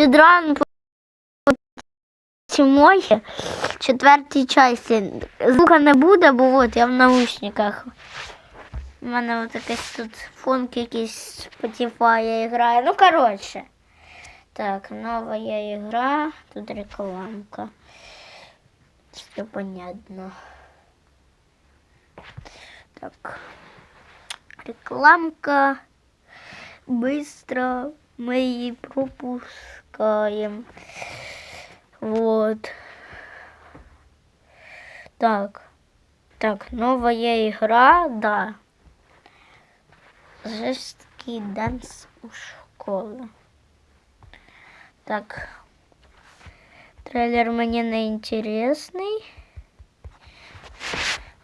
спідран по сьомої, четвертій часті. Звука не буде, бо от я в наушниках. У мене от якийсь тут фонк якийсь Spotify грає. Ну, коротше. Так, нова ігра. Тут рекламка. Все понятно. Так. Рекламка. Быстро мы ее пропускаем. Вот. Так. Так, новая игра, да. Жесткий данс у школы. Так. Трейлер мне не интересный.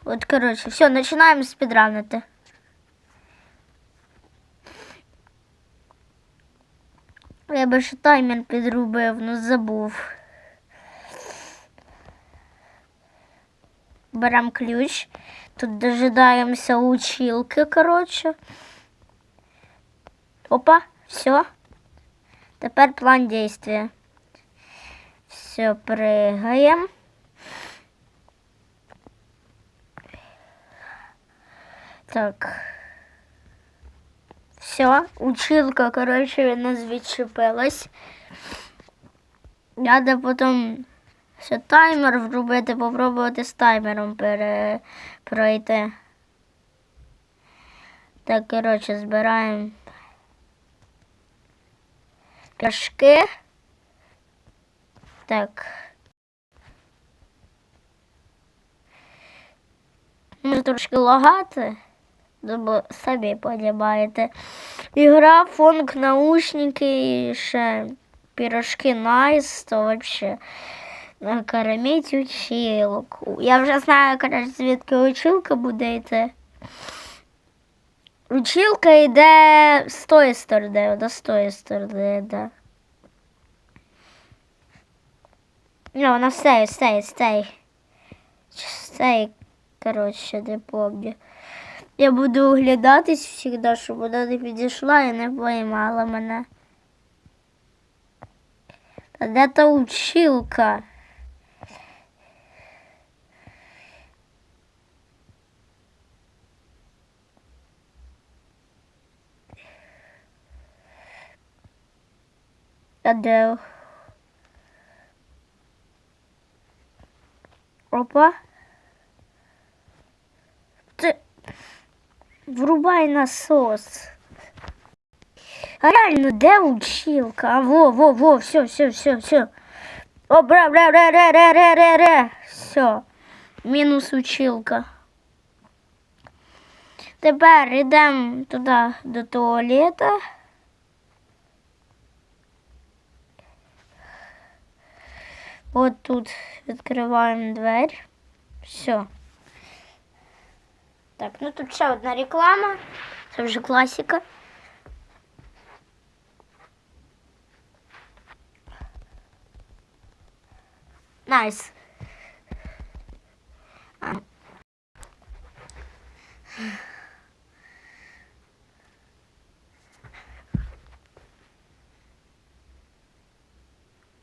Вот, короче, все, начинаем спидранити. Я би ще таймер підробив, ну забув. Беремо ключ. Тут дожидаємося училки, коротше. Опа, все. Тепер план действия. Все, пригаємо. Так. Все, училка, коротше, від нас відчепилась. Треба потім ще таймер врубити, попробувати з таймером пере... пройти. Так, коротше, збираємо пляшки. Так. Може трошки лагати. Бо самі понімаєте. Ігра, фонк, наушники і ще пірожки найс, то вообще накорміть училку. Я вже знаю, коротше, звідки училка буде йти. Училка йде з тої сторони, до з тої сторони, да. Ну, вона з цієї. З цієї, коротше, не пам'ятаю. Я буду оглядатись завжди, щоб вона не підійшла і не поймала мене. Та де та училка? А де? Опа. Врубай насос. А реально, де училка? А во, во, во, все, все, все, все. О, бра, бра, бра, ре, ре, ре, ре, ре. Все. Мінус училка. Тепер йдемо туди до туалета. От тут відкриваємо двері. Все. Так, ну тут ще одна реклама. Це вже класика. Найс. А.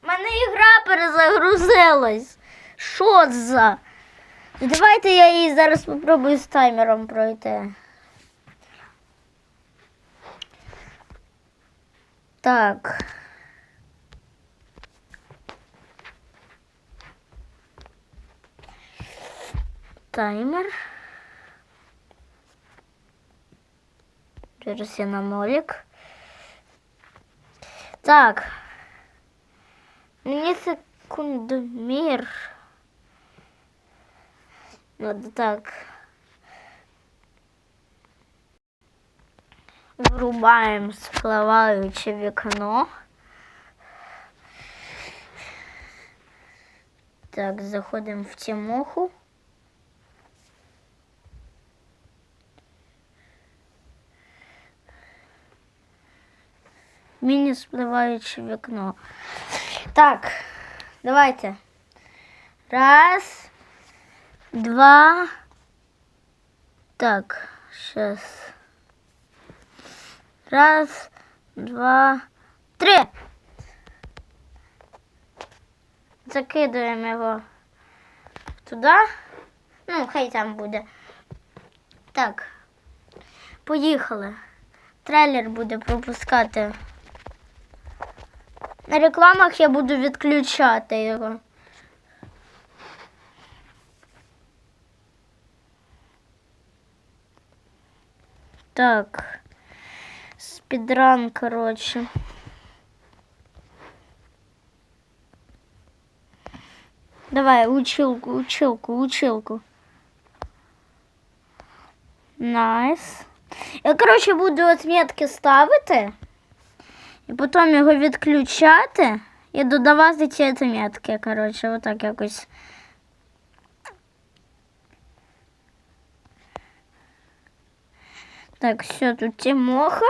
Мене ігра перезагрузилась. Що за? Давайте я її зараз спробую з таймером пройти. Так. Таймер. Зараз я на нолик. Так. Мені секундомір. Надо так. Врубаем всплывающее вікно. Так, заходим в тімоху. Міні спливаюче вікно. Так, давайте. Раз, два. Так, сейчас. Раз, два, три. закидуємо його туди. Ну, хай там буде. Так. Поїхали. Трейлер буде пропускати. На рекламах я буду відключати його. Так. Спідран, коротше. Давай, училку, училку, училку. Найс. Я, коротше, буду отметки ставити. І потім його відключати і додавати ці отметки. Коротше, отак якось. Так, все, тут Тимоха.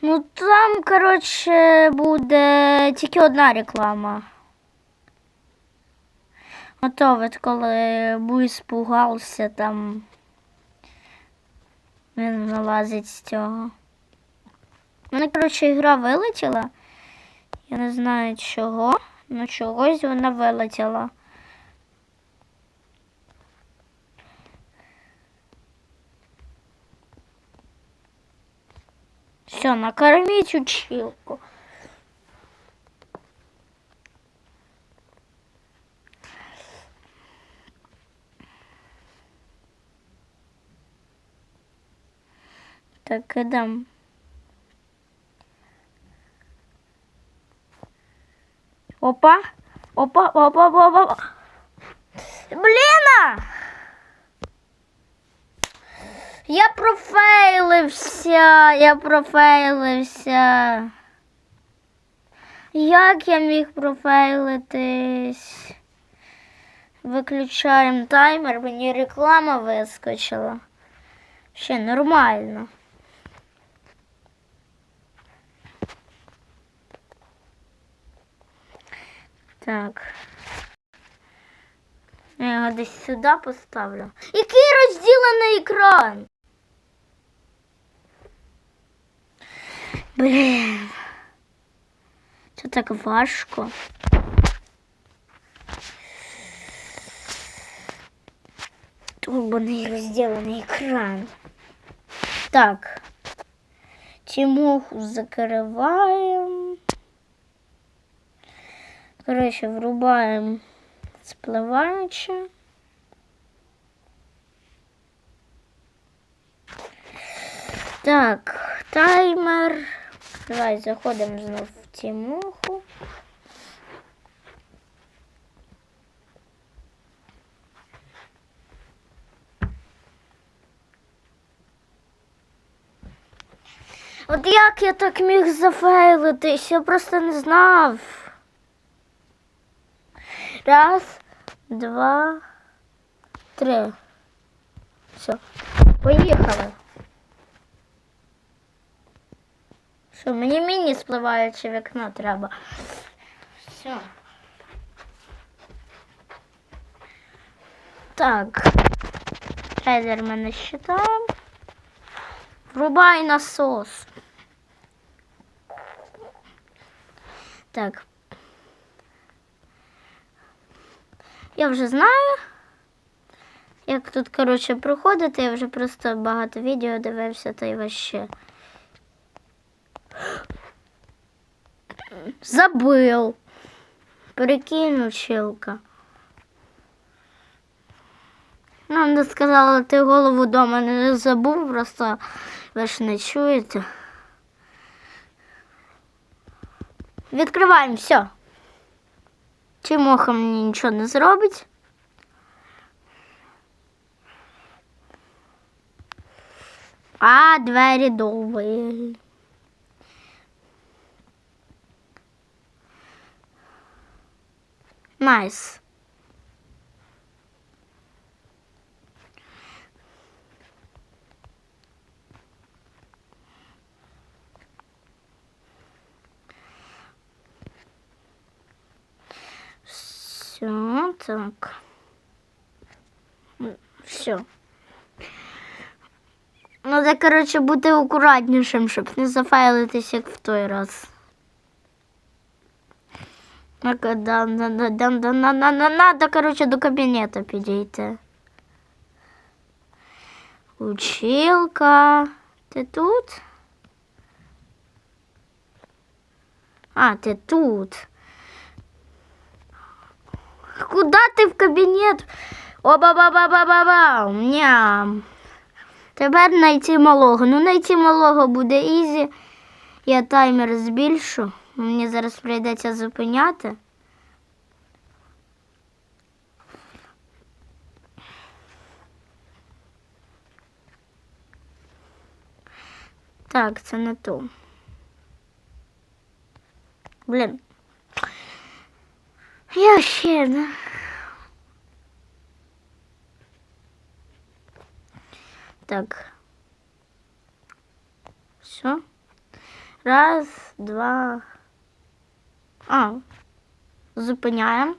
Ну там, коротше, буде тільки одна реклама. Ото от коли Буй спугався, там він вилазить з цього. У мене, коротше, ігра вилетіла. Я не знаю чого, але чогось вона вилетіла. Накормить училку. Так, ідем. Опа, опа, опа, опа, опа. Блін! Я профейлився, я профейлився. Як я міг профейлитись? Виключаємо таймер, мені реклама вискочила. Ще нормально. Так. Я його десь сюди поставлю. Який розділений екран? Блін. Це так важко. Турбаний розділений екран. Так. Тимоху закриваємо. Коротше, врубаємо спливаюче. Так, таймер. Давай заходимо знов в Тимоху. От як я так міг зафейлитись? Я просто не знав. Раз, два, три. Все. Поїхали. Що, мені міні спливаюче вікно треба. Все. Так. Трейлер ми не. Врубай насос. Так. Я вже знаю, як тут, коротше, проходити. Я вже просто багато відео дивився, та й вообще. Забыл. Прикинь, училка. Нам сказала, ти голову дома не забув, просто ви ж не чуєте. Відкриваємо все. Тимоха мені нічого не зробить. А двері довбі. Найс. Все, так. Все. Надо, коротше, бути акуратнішим, щоб не зафайлитись, як в той раз. Так, да, да, да, да, да, да, на, на, на, надо, короче, до кабінету підійти. Училка. Ти тут? А, ти тут. Куда ти в кабінет? Оба-ба-ба-ба-ба-ба. Ням. Тепер знайти малого. Ну, знайти малого буде ізі. Я таймер збільшу. Мені зараз прийдеться зупиняти. Так, це не то. Блін. Я ще не. Так. Все. Раз, два. А. Зупиняємо.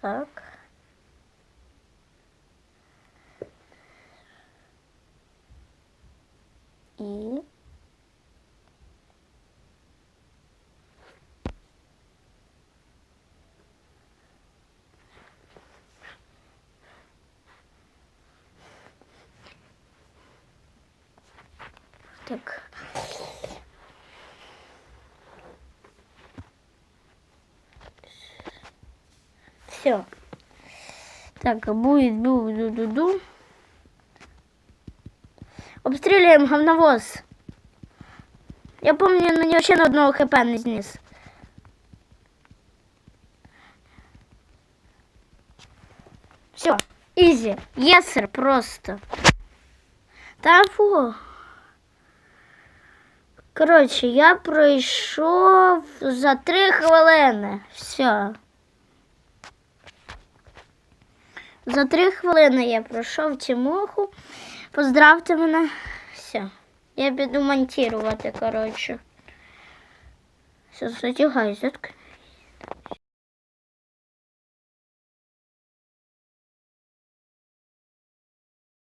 Так. І. Так. Все. Так, а будет ду ду ду ду. Обстрілюємо говновоз. Я помню, на нього ще на одного хп не зніс. Все, ізі. Єсер просто. Та фу. Коротше, я пройшов за три хвилини. Все. За три хвилини я пройшов Тимоху. Поздравте мене. Все. Я піду монтувати, коротше. Все, затягай, заткни.